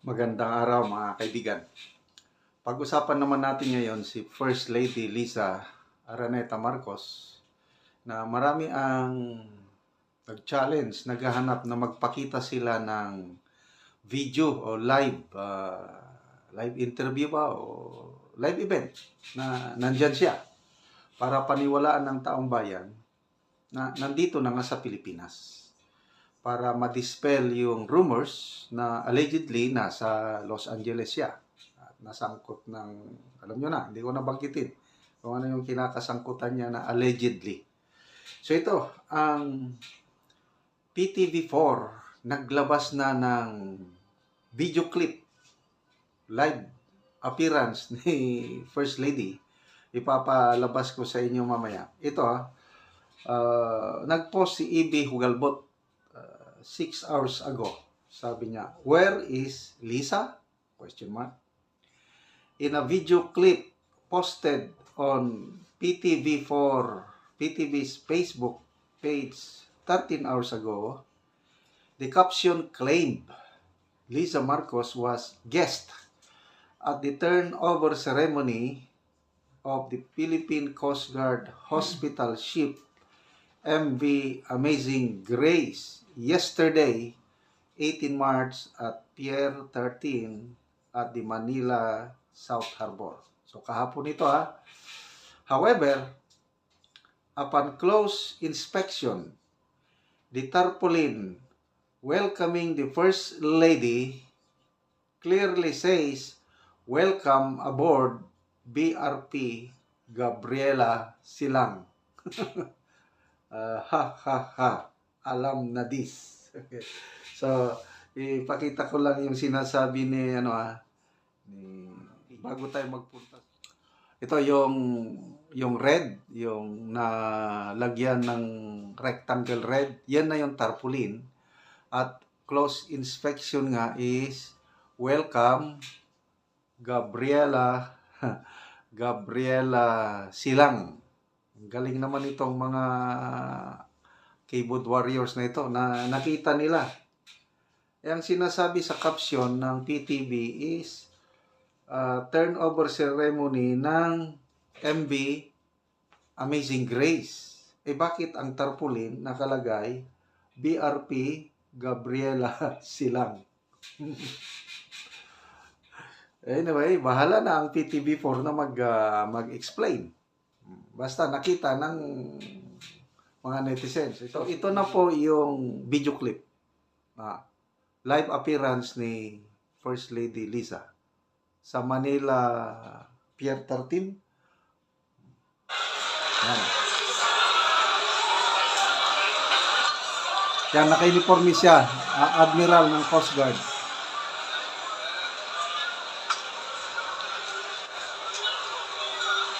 Magandang araw mga kaibigan. Pag-usapan naman natin ngayon si First Lady Lisa Araneta Marcos na marami ang nag-challenge, naghahanap na magpakita sila ng video o live ah, live interview ba o live event na nandyan siya para paniwalaan ng taong bayan na nandito na nga sa Pilipinas para ma-dispel yung rumors na allegedly nasa Los Angeles siya. At nasangkot ng, alam nyo na, hindi ko na bangkitin kung ano yung kinakasangkutan niya na allegedly. So ito, ang PTV4 naglabas na ng video clip, live appearance ni First Lady. Ipapalabas ko sa inyo mamaya. Ito uh, nag-post si E.B. Hugalbot six hours ago. Sabi niya, where is Lisa? Question mark. In a video clip posted on PTV4, PTV's Facebook page 13 hours ago, the caption claimed Lisa Marcos was guest at the turnover ceremony of the Philippine Coast Guard Hospital ship MV Amazing Grace yesterday, 18 March at Pier 13 at the Manila South Harbor. So kahapon ito ha. However, upon close inspection, the tarpaulin welcoming the First Lady clearly says, Welcome aboard BRP Gabriela Silang. Ah, ha ha ha alam na this. Okay. so ipakita ko lang yung sinasabi ni ano ah ni bago tayo magpunta. Ito yung yung red yung nalagyan ng rectangle red. Yan na yung tarpaulin. At close inspection nga is welcome Gabriela Gabriela Silang. Ang galing naman itong mga keyboard warriors na ito na nakita nila. Ang sinasabi sa caption ng PTV is uh, turnover ceremony ng MB Amazing Grace. Eh bakit ang tarpaulin nakalagay BRP Gabriela Silang? anyway, bahala na ang PTV4 na mag, uh, mag-explain. Basta nakita ng mga netizens. Ito, ito na po yung video clip. Ah, live appearance ni First Lady Lisa sa Manila Pier 13. Yan. Yan, naka-uniforme siya. Admiral ng Coast Guard.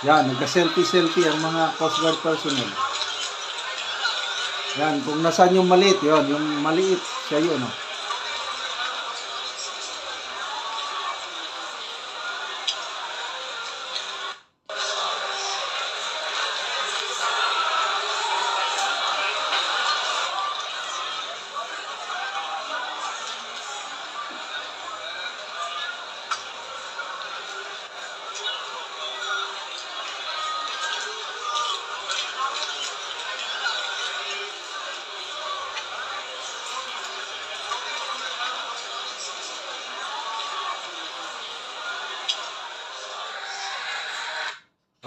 Yan, nagka-selfie-selfie ang mga Coast Guard personnel. Yan, kung nasaan yung maliit, yon yung maliit, siya yun, oh.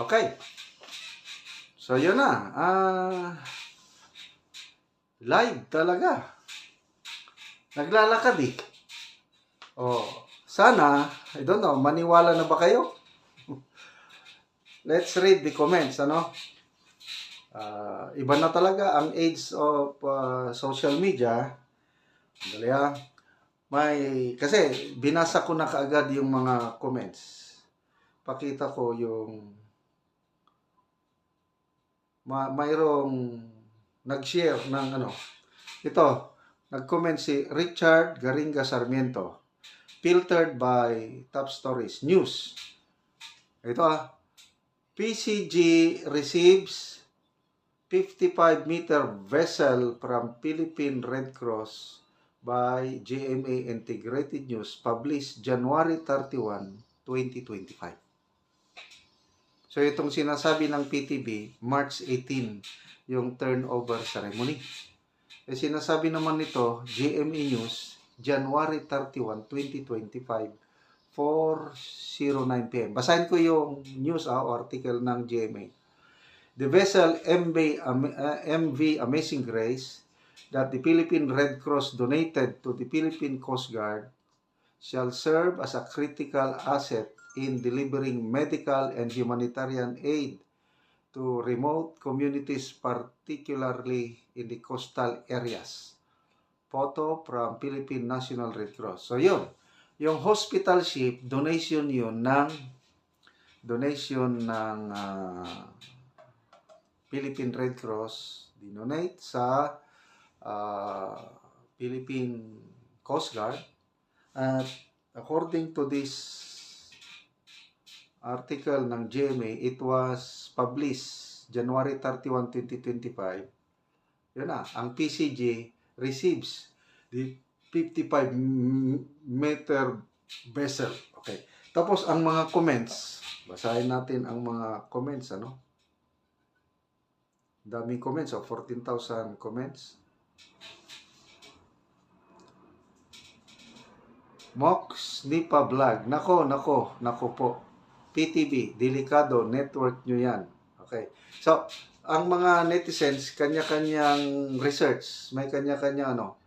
Okay. So, yun na. Ah, live talaga. Naglalakad eh. Oh, sana, I don't know, maniwala na ba kayo? Let's read the comments, ano? Ah, iba na talaga ang age of ah, social media. Dali ah. May, kasi binasa ko na kaagad yung mga comments. Pakita ko yung ma mayroong nag-share ng ano. Ito, nag-comment si Richard Garinga Sarmiento. Filtered by Top Stories News. Ito ah. PCG receives 55 meter vessel from Philippine Red Cross by GMA Integrated News published January 31, 2025. So itong sinasabi ng PTB, March 18, yung turnover ceremony. Eh sinasabi naman nito, GMA News, January 31, 2025, 4.09 p.m. Basahin ko yung news ah, o article ng GMA. The vessel MV, MV Amazing Grace that the Philippine Red Cross donated to the Philippine Coast Guard shall serve as a critical asset in delivering medical and humanitarian aid to remote communities, particularly in the coastal areas. Photo from Philippine National Red Cross. So yun, yung hospital ship, donation yun ng donation ng ah, Philippine Red Cross dinonate sa ah, Philippine Coast Guard at according to this article ng GMA it was published January 31, 2025 yun na, ang PCG receives the 55 m- meter vessel. Okay. Tapos ang mga comments basahin natin ang mga comments ano? Daming comments oh, 14,000 comments. Mox Nipa Vlog. Nako, nako, nako po. PTV, delikado, network nyo yan. Okay. So, ang mga netizens, kanya-kanyang research, may kanya-kanya ano,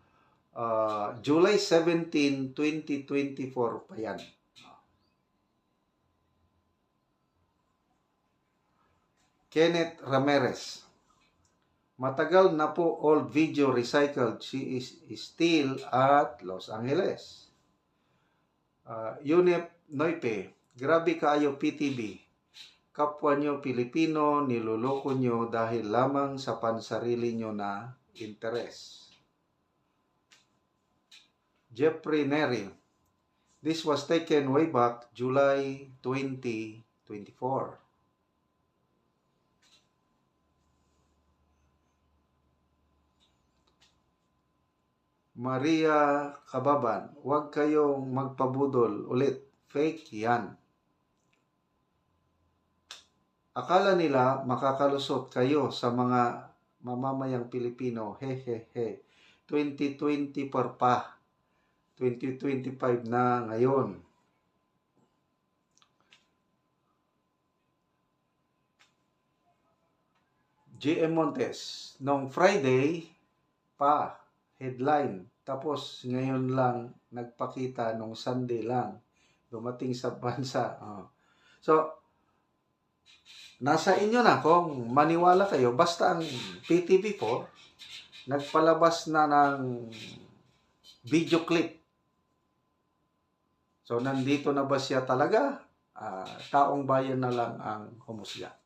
ah, July 17, 2024 pa yan. Kenneth Ramirez. Matagal na po old video recycled. She is still at Los Angeles. Uh, Unip Noipe, grabe kaayo PTB. Kapwa nyo Pilipino, niloloko nyo dahil lamang sa pansarili nyo na interes. Jeffrey Neri, this was taken way back July 2024. Maria Kababan, huwag kayong magpabudol ulit. Fake yan. Akala nila makakalusot kayo sa mga mamamayang Pilipino. He he he. 2024 pa. 2025 na ngayon. GM Montes, nung Friday pa, headline. Tapos ngayon lang nagpakita nung Sunday lang dumating sa bansa. Oh. So nasa inyo na kung maniwala kayo basta ang PTV4 nagpalabas na ng video clip. So nandito na ba siya talaga? Ah, taong bayan na lang ang humusga.